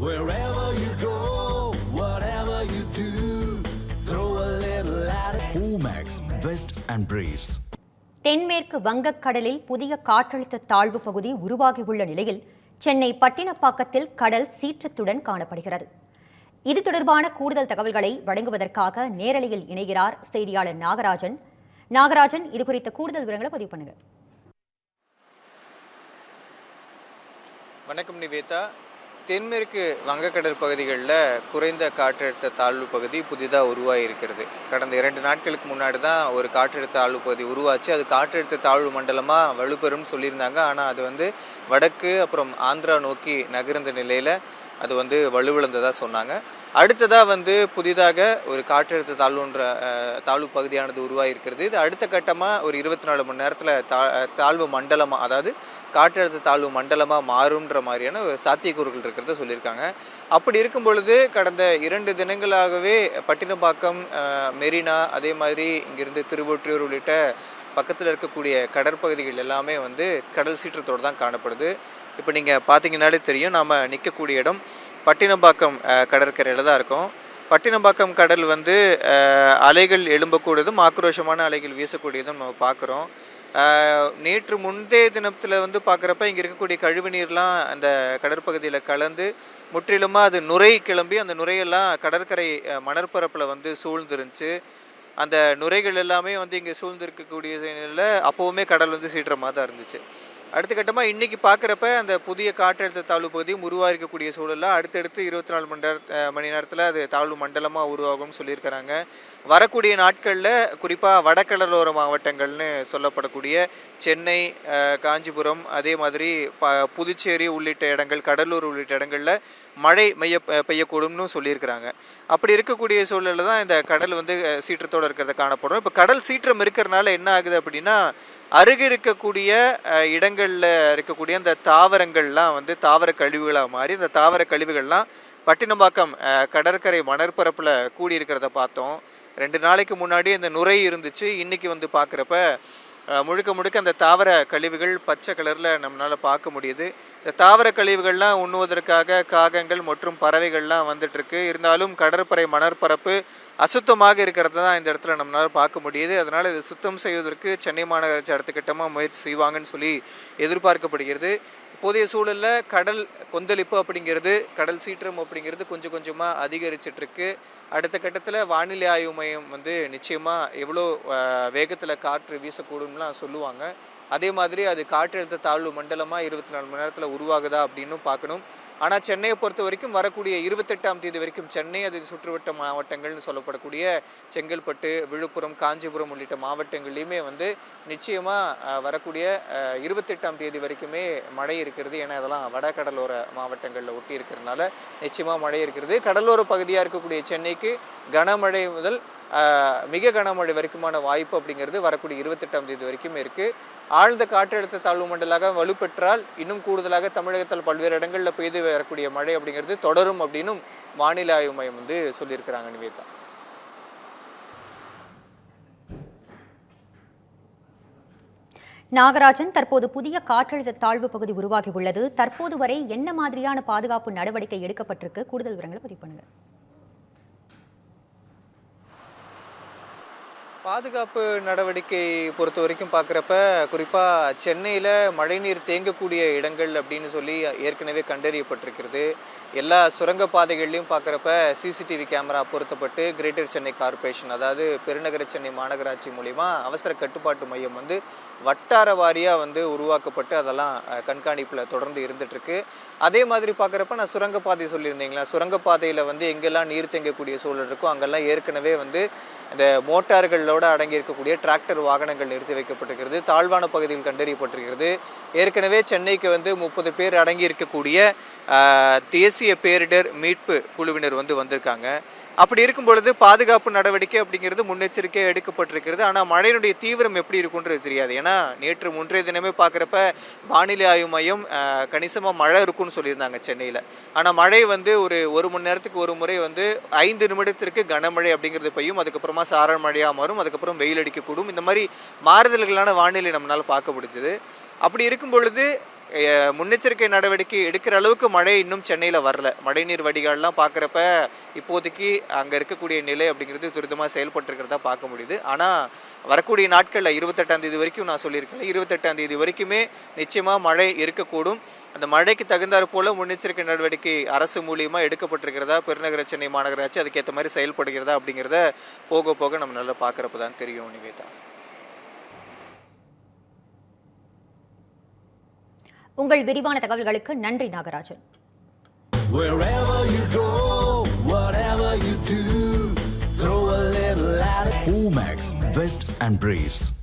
Wherever you go, whatever you do, throw a little at it. Omax, Vest and Briefs. தென்மேற்கு வங்கக்கடலில் புதிய காற்றழுத்த தாழ்வு பகுதி உருவாகியுள்ள நிலையில் சென்னை பட்டினப்பாக்கத்தில் கடல் சீற்றத்துடன் காணப்படுகிறது இது தொடர்பான கூடுதல் தகவல்களை வழங்குவதற்காக நேரலையில் இணைகிறார் செய்தியாளர் நாகராஜன் நாகராஜன் இது குறித்த கூடுதல் விவரங்களை பதிவு பண்ணுங்க வணக்கம் நிவேதா தென்மேற்கு வங்கக்கடல் பகுதிகளில் குறைந்த காற்றழுத்த தாழ்வு பகுதி புதிதாக உருவாகி இருக்கிறது கடந்த இரண்டு நாட்களுக்கு முன்னாடி தான் ஒரு காற்றழுத்த தாழ்வு பகுதி உருவாச்சு. அது காற்றழுத்த தாழ்வு மண்டலமாக வலுப்பெறும்னு சொல்லியிருந்தாங்க. ஆனால் அது வந்து வடக்கு அப்புறம் ஆந்திரா நோக்கி நகர்ந்த நிலையில் அது வந்து வலுவிழந்ததாக சொன்னாங்க. அடுத்ததாக வந்து புதிதாக ஒரு காற்றழுத்த தாழ்வுன்ற தாழ்வு பகுதியானது உருவாகிருக்கிறது இது அடுத்த கட்டமாக ஒரு இருபத்தி நாலு மணி நேரத்தில் தா தாழ்வு மண்டலமாக அதாவது காற்றழுத்த தாழ்வு மண்டலமாக மாறுன்ற மாதிரியான ஒரு சாத்தியக்கூறுகள் இருக்கிறத சொல்லியிருக்காங்க. அப்படி இருக்கும் பொழுது கடந்த இரண்டு தினங்களாகவே பட்டினப்பாக்கம் மெரினா அதே மாதிரி இங்கிருந்து திருவொற்றியூர் உள்ளிட்ட பக்கத்தில் இருக்கக்கூடிய கடற்பகுதிகள் எல்லாமே வந்து கடல் சீற்றத்தோடு தான் காணப்படுது. இப்போ நீங்கள் பார்த்தீங்கன்னாலே தெரியும் நாம் நிற்கக்கூடிய இடம் பட்டினப்பாக்கம் கடற்கரையில் தான் இருக்கும். பட்டினப்பாக்கம் கடல் வந்து அலைகள் எழும்பக்கூடியதும் ஆக்ரோஷமான அலைகள் வீசக்கூடியதும் நம்ம பார்க்குறோம் நேற்று முந்தைய தினத்தில் வந்து பார்க்குறப்ப இங்கே இருக்கக்கூடிய கழிவு நீர்லாம் அந்த கடற்பகுதியில் கலந்து முற்றிலுமாக அது நுரை கிளம்பி அந்த நுரையெல்லாம் கடற்கரை மணற்பரப்பில் வந்து சூழ்ந்துருந்துச்சு. அந்த நுரைகள் எல்லாமே வந்து இங்கே சூழ்ந்திருக்கக்கூடிய நிலையில் அப்போவுமே கடல் வந்து சீற்றமாக தான் இருந்துச்சு. அடுத்த கட்டமாக இன்றைக்கி பார்க்குறப்ப அந்த புதிய காற்றழுத்த தாழ்வு பகுதியும் உருவாகிக்கக்கூடிய சூழலில் அடுத்தடுத்து இருபத்தி நாலு மணி நேர மணி நேரத்தில் அது தாழ்வு மண்டலமாக உருவாகும்னு சொல்லியிருக்கிறாங்க. வரக்கூடிய நாட்களில் குறிப்பாக வடகடலோர மாவட்டங்கள்னு சொல்லப்படக்கூடிய சென்னை காஞ்சிபுரம் அதே மாதிரி ப புதுச்சேரி உள்ளிட்ட இடங்கள் கடலூர் உள்ளிட்ட இடங்களில் மழை மைய பெய்யக்கூடும்னு சொல்லியிருக்கிறாங்க. அப்படி இருக்கக்கூடிய சூழலில் தான் இந்த கடல் வந்து சீற்றத்தோடு இருக்கிறத காணப்படும் இப்போ கடல் சீற்றம் இருக்கிறனால என்ன ஆகுது அப்படின்னா அருகே இருக்கக்கூடிய இடங்களில் இருக்கக்கூடிய அந்த தாவரங்கள்லாம் வந்து தாவர கழிவுகளாக மாறி அந்த தாவர கழிவுகள்லாம் பட்டினம்பாக்கம் கடற்கரை மணற்பரப்பில் கூடி இருக்கிறத பார்த்தோம். ரெண்டு நாளைக்கு முன்னாடி அந்த நுரை இருந்துச்சு. இன்றைக்கி வந்து பார்க்குறப்ப முழுக்க முழுக்க அந்த தாவர கழிவுகள் பச்சை கலரில் நம்மளால் பார்க்க முடியுது. இந்த தாவர கழிவுகள்லாம் உண்ணுவதற்காக காகங்கள் மற்றும் பறவைகள்லாம் வந்துட்டுருக்கு. இருந்தாலும் கடற்பறை மணற்பரப்பு அசுத்தமாக இருக்கிறத தான் இந்த இடத்துல நம்மளால் பார்க்க முடியுது. அதனால் இதை சுத்தம் செய்வதற்கு சென்னை மாநகராட்சி அடுத்த கட்டமாக முயற்சி செய்வாங்கன்னு சொல்லி எதிர்பார்க்கப்படுகிறது. இப்போதைய சூழலில் கடல் கொந்தளிப்பு அப்படிங்கிறது கடல் சீற்றம் அப்படிங்கிறது கொஞ்சம் கொஞ்சமாக அதிகரிச்சிட்ருக்கு அடுத்த கட்டத்தில் வானிலை ஆய்வு மையம் வந்து நிச்சயமாக எவ்வளோ வேகத்தில் காற்று வீசக்கூடும்லாம் சொல்லுவாங்க. அதே மாதிரி அது காற்றழுத்த தாழ்வு மண்டலமாக இருபத்தி நாலு மணி நேரத்தில் உருவாகுதா அப்படின்னும் பார்க்கணும். ஆனால் சென்னையை பொறுத்த வரைக்கும் வரக்கூடிய இருபத்தெட்டாம் தேதி வரைக்கும் சென்னை அது சுற்றுவட்ட மாவட்டங்கள்னு சொல்லப்படக்கூடிய செங்கல்பட்டு விழுப்புரம் காஞ்சிபுரம் உள்ளிட்ட மாவட்டங்கள்லையுமே வந்து நிச்சயமாக வரக்கூடிய இருபத்தெட்டாம் தேதி வரைக்குமே மழை இருக்கிறது. ஏன்னா அதெல்லாம் வட கடலோர மாவட்டங்களில் ஒட்டி இருக்கிறதுனால நிச்சயமாக மழை இருக்கிறது. கடலோர பகுதியாக இருக்கக்கூடிய சென்னைக்கு கனமழை முதல் மிக கனமழை வரைக்குமான வாய்ப்பு அப்படிங்கிறது வரக்கூடிய இருபத்தெட்டாம் தேதி வரைக்கும் இருக்குது ஆழ்ந்த காற்றழுத்த தாழ்வு மண்டலாக வலுப்பெற்றால் இன்னும் கூடுதலாக தமிழகத்தில் பல்வேறு இடங்களில் பெய்து வரக்கூடிய மழை அப்படிங்கிறது தொடரும் அப்படின்னும் வானிலை ஆய்வு மையம் வந்து சொல்லியிருக்கிறாங்க நிவேதா. நாகராஜன் தற்போது புதிய காற்றழுத்த தாழ்வு பகுதி உருவாகியுள்ளது. தற்போது வரை என்ன மாதிரியான பாதுகாப்பு நடவடிக்கை எடுக்கப்பட்டிருக்கு? கூடுதல் விவரங்களை பதிவு பண்ணுங்கள் பாதுகாப்பு நடவடிக்கை பொறுத்த வரைக்கும் பார்க்குறப்ப குறிப்பாக சென்னையில் மழைநீர் தேங்கக்கூடிய இடங்கள் அப்படின்னு சொல்லி ஏற்கனவே கண்டறியப்பட்டிருக்கிறது. எல்லா சுரங்க பாதைகள்லையும் பார்க்குறப்ப சிசிடிவி கேமரா பொருத்தப்பட்டு கிரேட்டர் சென்னை கார்ப்பரேஷன் அதாவது பெருநகர சென்னை மாநகராட்சி மூலிமா அவசர கட்டுப்பாட்டு மையம் வந்து வட்டார வாரியாக வந்து உருவாக்கப்பட்டு அதெல்லாம் கண்காணிப்பில் தொடர்ந்து இருந்துகிட்ருக்கு அதே மாதிரி பார்க்குறப்ப நான் சுரங்கப்பாதை சொல்லியிருந்தீங்களா? சுரங்கப்பாதையில் வந்து எங்கெல்லாம் நீர் தேங்கக்கூடிய சூழல் இருக்கோ அங்கெல்லாம் ஏற்கனவே வந்து இந்த மோட்டார்களோட அடங்கி இருக்கக்கூடிய டிராக்டர் வாகனங்கள் நிறுத்தி வைக்கப்பட்டிருக்கிறது தாழ்வான பகுதியில் கண்டறியப்பட்டிருக்கிறது. ஏற்கனவே சென்னைக்கு வந்து முப்பது பேர் அடங்கி இருக்கக்கூடிய தேசிய பேரிடர் மீட்பு குழுவினர் வந்து வந்திருக்காங்க. அப்படி இருக்கும் பொழுது பாதுகாப்பு நடவடிக்கை அப்படிங்கிறது முன்னெச்சரிக்கை எடுக்கப்பட்டிருக்கிறது. ஆனால் மழையினுடைய தீவிரம் எப்படி இருக்குன்றது தெரியாது. ஏன்னா நேற்று முன்றைய தினமே பார்க்குறப்ப வானிலை ஆய்வு மையம் கணிசமாக மழை இருக்கும்னு சொல்லியிருந்தாங்க சென்னையில். ஆனால் மழை வந்து ஒரு ஒரு மணி நேரத்துக்கு ஒரு முறை வந்து ஐந்து நிமிடத்திற்கு கனமழை அப்படிங்கிறது பெய்யும். அதுக்கப்புறமா சாரல் மழையாக மாறும். அதுக்கப்புறம் வெயில் அடிக்கக்கூடும். இந்த மாதிரி மாறுதல்களான வானிலை நம்மளால் பார்க்க முடிஞ்சது. அப்படி இருக்கும் பொழுது முன்னெச்சரிக்கை நடவடிக்கை எடுக்கிற அளவுக்கு மழை இன்னும் சென்னையில் வரல. மழைநீர் வடிகால்லாம் பார்க்குறப்ப இப்போதைக்கு அங்கே இருக்கக்கூடிய நிலை அப்படிங்கிறது துரிதமாக செயல்பட்டுருக்கிறதா பார்க்க முடியுது. ஆனால் வரக்கூடிய நாட்களில் இருபத்தெட்டாம் தேதி வரைக்கும் நான் சொல்லியிருக்கேன் இருபத்தெட்டாம் தேதி வரைக்குமே நிச்சயமாக மழை இருக்கக்கூடும். அந்த மழைக்கு தகுந்தாற் போல முன்னெச்சரிக்கை நடவடிக்கை அரசு மூலியமாக எடுக்கப்பட்டிருக்கிறதா பெருநகர சென்னை மாநகராட்சி அதுக்கேற்ற மாதிரி செயல்படுகிறதா அப்படிங்கிறத போக போக நம்ம நல்லா பார்க்குறப்ப தான் தெரியும் நிவேதா. உங்கள் விரிவான தகவல்களுக்கு நன்றி Nagarajan. Omax, Vest and Briefs.